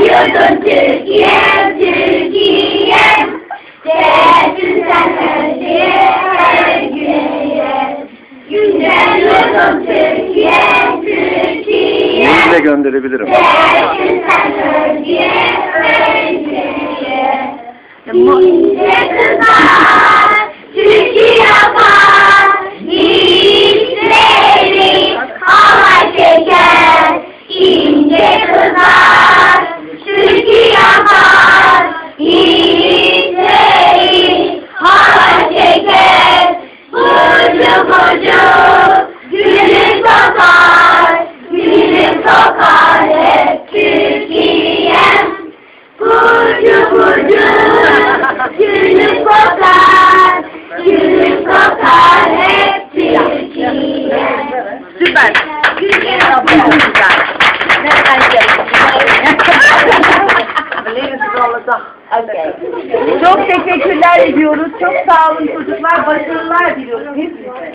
Yurdum Türkiye'm, Türkiye'm. Değersin sen her güne. Güzel yurdum Türkiye'm, Türkiye'm. Mail de gönderebilirim. Değersin sen Türkiye, Türkiye. İnce kızlar, Türkiye yapar. Yiğitleri halay çeker. İnce kızlar, Burcu burcu, gülüm kokar, gülüm kokar hep Türkiye. Süper. Güzel. Nereden Çok teşekkürler ediyoruz. Çok sağ olun çocuklar. Başarılar diliyoruz.